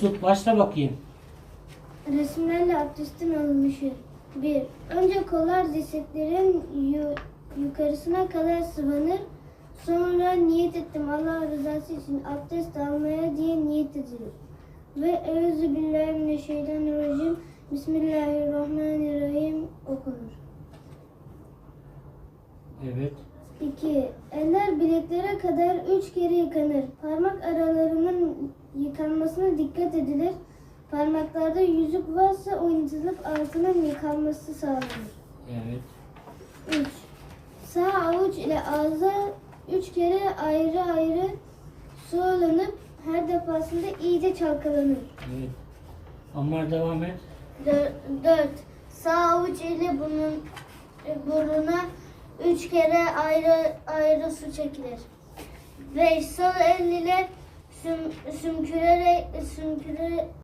Tut başla bakayım. Resimlerle abdestin alınışı. 1. Önce kollar dirseklerin yu- yukarısına kadar sıvanır. Sonra niyet ettim Allah rızası için abdest almaya diye niyet edilir. Ve Euzu billahi mineşşeytanirracim. Bismillahirrahmanirrahim okunur. Evet. 2. Eller bileklere kadar üç kere yıkanır. Yıkanmasına dikkat edilir. Parmaklarda yüzük varsa oynatılıp altının yıkanması sağlanır. Evet. 3. Sağ avuç ile ağza üç kere ayrı ayrı su alınıp her defasında iyice çalkalanır. Evet. Ammar devam et. 4. Sağ avuç ile bunun, buruna üç kere ayrı ayrı su çekilir. 5. Sol el ile süm, sümkürerek, sümküre,